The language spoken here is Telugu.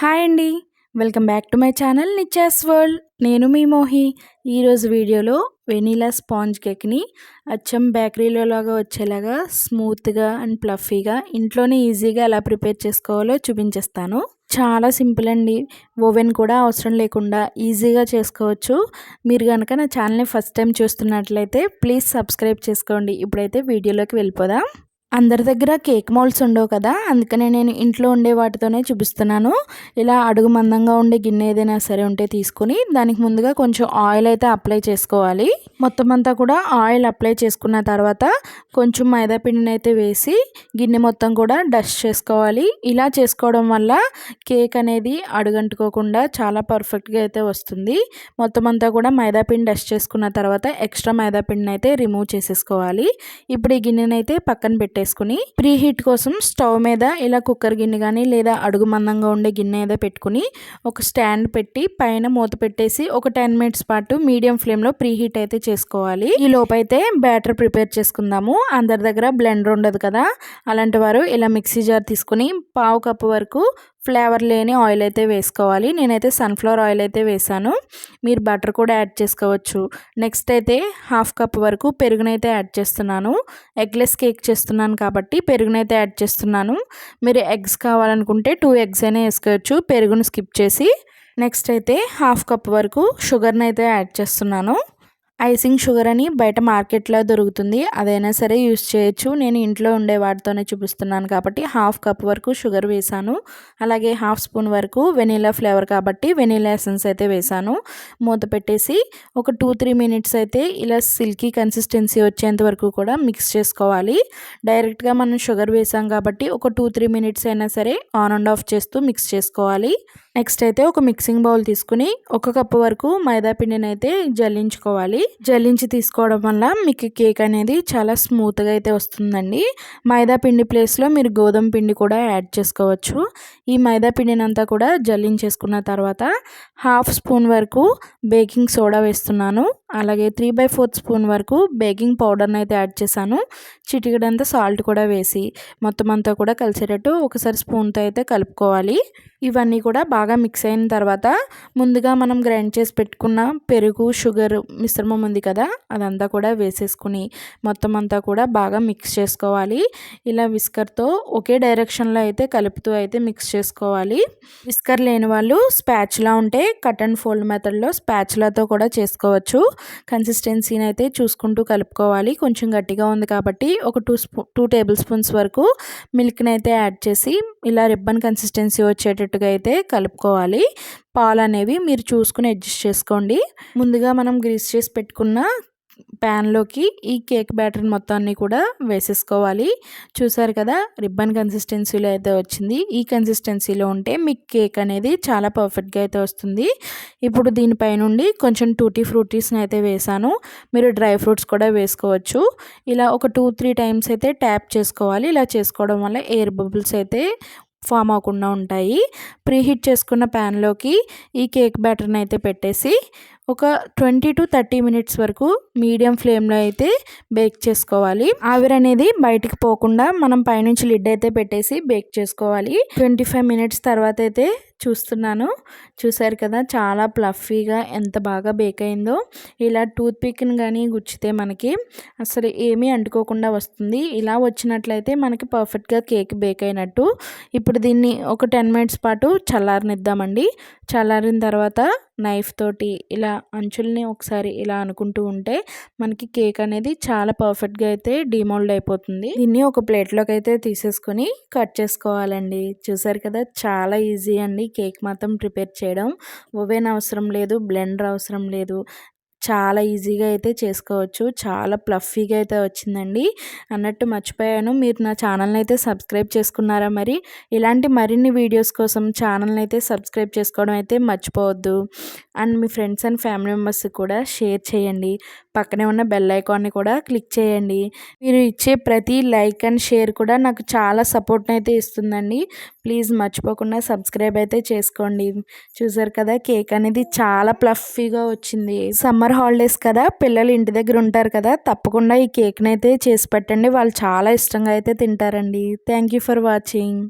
హాయ్ అండి. Welcome back to my channel నిచ్చాస్ world. నేను మీ మోహి. ఈరోజు వీడియోలో వెనీలా స్పాంజ్ కేక్ని అచ్చం బేకరీలో లాగా వచ్చేలాగా స్మూత్గా అండ్ ప్లఫీగా ఇంట్లోనే ఈజీగా ఎలా ప్రిపేర్ చేసుకోవాలో చూపించేస్తాను. చాలా సింపుల్ అండి. ఓవెన్ కూడా అవసరం లేకుండా ఈజీగా చేసుకోవచ్చు. మీరు కనుక నా ఛానల్ని ఫస్ట్ టైం చూస్తున్నట్లయితే ప్లీజ్ సబ్స్క్రైబ్ చేసుకోండి. ఇప్పుడైతే వీడియోలోకి వెళ్ళిపోదాం. అందరి దగ్గర కేక్ మౌల్డ్స్ ఉండవు కదా అందుకనే నేను ఇంట్లో ఉండే వాటితోనే చూపిస్తున్నాను. ఇలా అడుగు మందంగా ఉండే గిన్నె ఏదైనా సరే ఉంటే తీసుకుని దానికి ముందుగా కొంచెం ఆయిల్ అయితే అప్లై చేసుకోవాలి. మొత్తం అంతా కూడా ఆయిల్ అప్లై చేసుకున్న తర్వాత కొంచెం మైదా పిండిని అయితే వేసి గిన్నె మొత్తం కూడా డస్ట్ చేసుకోవాలి. ఇలా చేసుకోవడం వల్ల కేక్ అనేది అడుగంటుకోకుండా చాలా పర్ఫెక్ట్గా అయితే వస్తుంది. మొత్తం అంతా కూడా మైదా పిండి డస్ట్ చేసుకున్న తర్వాత ఎక్స్ట్రా మైదా పిండిని అయితే రిమూవ్ చేసేసుకోవాలి. ఇప్పుడు ఈ గిన్నెనైతే అయితే పక్కన పెట్టే పెట్టేసుకుని ప్రీ హీట్ కోసం స్టవ్ మీద ఇలా కుక్కర్ గిన్నె కానీ లేదా అడుగు మందంగా ఉండే గిన్నె ఏదో పెట్టుకుని ఒక స్టాండ్ పెట్టి పైన మూత పెట్టేసి ఒక టెన్ మినిట్స్ పాటు మీడియం ఫ్లేమ్లో ప్రీ హీట్ అయితే చేసుకోవాలి. ఈ లోపైతే బ్యాటర్ ప్రిపేర్ చేసుకుందాము. అందరి దగ్గర బ్లెండర్ ఉండదు కదా. అలాంటి వారు ఇలా మిక్సీ జార్ తీసుకుని పావు కప్పు వరకు ఫ్లేవర్ లేని ఆయిల్ అయితే వేసుకోవాలి. నేనైతే సన్ఫ్లవర్ ఆయిల్ అయితే వేసాను. మీరు బటర్ కూడా యాడ్ చేసుకోవచ్చు. నెక్స్ట్ అయితే హాఫ్ కప్ వరకు పెరుగునైతే యాడ్ చేస్తున్నాను. ఎగ్లెస్ కేక్ చేస్తున్నాను కాబట్టి పెరుగునైతే యాడ్ చేస్తున్నాను. మీరు ఎగ్స్ కావాలనుకుంటే టూ ఎగ్స్ అయినా వేసుకోవచ్చు. పెరుగును స్కిప్ చేసి. నెక్స్ట్ అయితే హాఫ్ కప్ వరకు షుగర్ని అయితే యాడ్ చేస్తున్నాను. ఐసింగ్ షుగర్ అని బయట మార్కెట్లో దొరుకుతుంది. అదైనా సరే యూస్ చేయొచ్చు. నేను ఇంట్లో ఉండే వాటితోనే చూపిస్తున్నాను కాబట్టి హాఫ్ కప్ వరకు షుగర్ వేసాను అలాగే హాఫ్ స్పూన్ వరకు వెనీలా ఫ్లేవర్ కాబట్టి వెనీలా ఎసెన్స్ అయితే వేసాను మూత పెట్టేసి ఒక టూ త్రీ మినిట్స్ అయితే ఇలా సిల్కీ కన్సిస్టెన్సీ వచ్చేంత వరకు కూడా మిక్స్ చేసుకోవాలి. డైరెక్ట్గా మనం షుగర్ వేసాం కాబట్టి ఒక టూ త్రీ మినిట్స్ అయినా సరే ఆన్ అండ్ ఆఫ్ చేస్తూ మిక్స్ చేసుకోవాలి. నెక్స్ట్ అయితే ఒక మిక్సింగ్ బౌల్ తీసుకుని ఒక కప్పు వరకు మైదా పిండిని అయితే జల్లించుకోవాలి. జల్లించి తీసుకోవడం వల్ల మీకు కేక్ అనేది చాలా స్మూత్గా అయితే వస్తుందండి. మైదా పిండి ప్లేస్లో మీరు గోధుమ పిండి కూడా యాడ్ చేసుకోవచ్చు. ఈ మైదా పిండిని అంతా కూడా జల్లించేసుకున్న తర్వాత హాఫ్ స్పూన్ వరకు బేకింగ్ సోడా వేస్తున్నాను. అలాగే త్రీ బై ఫోర్త్ స్పూన్ వరకు బేకింగ్ పౌడర్ని అయితే యాడ్ చేశాను. చిటికడంతా సాల్ట్ కూడా వేసి మొత్తం అంతా కూడా కలిసేటట్టు ఒకసారి స్పూన్తో అయితే కలుపుకోవాలి. ఇవన్నీ కూడా బాగా మిక్స్ అయిన తర్వాత ముందుగా మనం గ్రైండ్ చేసి పెట్టుకున్న పెరుగు షుగర్ మిశ్రమం ఉంది కదా అదంతా కూడా వేసేసుకుని మొత్తం అంతా కూడా బాగా మిక్స్ చేసుకోవాలి. ఇలా విస్కర్తో ఒకే డైరెక్షన్లో అయితే కలుపుతూ అయితే మిక్స్ చేసుకోవాలి. విస్కర్ లేని వాళ్ళు స్పాచ్లా ఉంటే కట్ అండ్ ఫోల్డ్ మెథడ్లో స్పాచ్లతో కూడా చేసుకోవచ్చు. కన్సిస్టెన్సీని అయితే చూసుకుంటూ కలుపుకోవాలి. కొంచెం గట్టిగా ఉంది కాబట్టి ఒక two spoon two table spoons వరకు మిల్క్ని అయితే యాడ్ చేసి ఇలా రిబ్బన్ కన్సిస్టెన్సీ వచ్చేటట్టుగా అయితే కలుపుకోవాలి. పాలు అనేవి మీరు చూసుకుని అడ్జస్ట్ చేసుకోండి. ముందుగా మనం గ్రీస్ చేసి పెట్టుకున్న ప్యాన్లోకి ఈ కేక్ బ్యాటర్ మొత్తాన్ని కూడా వేసేసుకోవాలి. చూసారు కదా రిబ్బన్ కన్సిస్టెన్సీలో అయితే వచ్చింది. ఈ కన్సిస్టెన్సీలో ఉంటే మీకు కేక్ అనేది చాలా పర్ఫెక్ట్గా అయితే వస్తుంది. ఇప్పుడు దీనిపై నుండి కొంచెం టూటీ ఫ్రూటీస్ని అయితే వేసాను. మీరు డ్రై ఫ్రూట్స్ కూడా వేసుకోవచ్చు. ఇలా ఒక టూ త్రీ టైమ్స్ అయితే ట్యాప్ చేసుకోవాలి. ఇలా చేసుకోవడం వల్ల ఎయిర్ బబుల్స్ అయితే ఫామ్ అవ్వకుండా ఉంటాయి. ప్రీహీట్ చేసుకున్న ప్యాన్లోకి ఈ కేక్ బ్యాటర్ని అయితే పెట్టేసి ఒక ట్వంటీ టు థర్టీ మినిట్స్ వరకు మీడియం ఫ్లేమ్లో అయితే బేక్ చేసుకోవాలి. ఆవిరి అనేది బయటికి పోకుండా మనం పైనుంచి లిడ్ అయితే పెట్టేసి బేక్ చేసుకోవాలి. ట్వంటీ ఫైవ్ మినిట్స్ తర్వాత అయితే చూస్తున్నాను. చూసారు కదా చాలా ప్లఫీగా ఎంత బాగా బేక్ అయిందో. ఇలా టూత్ పిక్ని కానీ గుచ్చితే మనకి అసలు ఏమీ అంటుకోకుండా వస్తుంది. ఇలా వచ్చినట్లయితే మనకి పర్ఫెక్ట్గా కేక్ బేక్ అయినట్టు. ఇప్పుడు దీన్ని ఒక టెన్ మినిట్స్ పాటు చల్లారనిద్దామండి. చల్లారిన తర్వాత నైఫ్ తోటి ఇలా అంచుల్ని ఒకసారి ఇలా అనుకుంటూ ఉంటే మనకి కేక్ అనేది చాలా పర్ఫెక్ట్గా అయితే డిమోల్డ్ అయిపోతుంది. దీన్ని ఒక ప్లేట్లోకి అయితే తీసేసుకొని కట్ చేసుకోవాలండి. చూసారు కదా చాలా ఈజీ అండి కేక్ మాత్రం ప్రిపేర్ చేయడం. ఓవెన్ అవసరం లేదు బ్లెండర్ అవసరం లేదు. చాలా ఈజీగా అయితే చేసుకోవచ్చు. చాలా ప్లఫీగా అయితే వచ్చిందండి. అన్నట్టు మర్చిపోయాను. మీరు నా ఛానల్ని అయితే సబ్స్క్రైబ్ చేసుకున్నారా మరి? ఇలాంటి మరిన్ని వీడియోస్ కోసం ఛానల్ని అయితే సబ్స్క్రైబ్ చేసుకోవడం అయితే మర్చిపోవద్దు. అండ్ మీ ఫ్రెండ్స్ అండ్ ఫ్యామిలీ మెంబర్స్కి కూడా షేర్ చేయండి. పక్కనే ఉన్న బెల్ ఐకాన్ని కూడా క్లిక్ చేయండి. మీరు ఇచ్చే ప్రతి లైక్ అండ్ షేర్ కూడా నాకు చాలా సపోర్ట్ని అయితే ఇస్తుందండి. ప్లీజ్ మర్చిపోకుండా సబ్స్క్రైబ్ అయితే చేసుకోండి. చూసారు కదా కేక్ అనేది చాలా ప్లఫీగా వచ్చింది. సమ్మర్ హాలిడేస్ కదా పిల్లలు ఇంటి దగ్గర ఉంటారు కదా తప్పకుండా ఈ కేక్ని అయితే చేసి పెట్టండి. వాళ్ళు చాలా ఇష్టంగా అయితే తింటారండి. Thank you for watching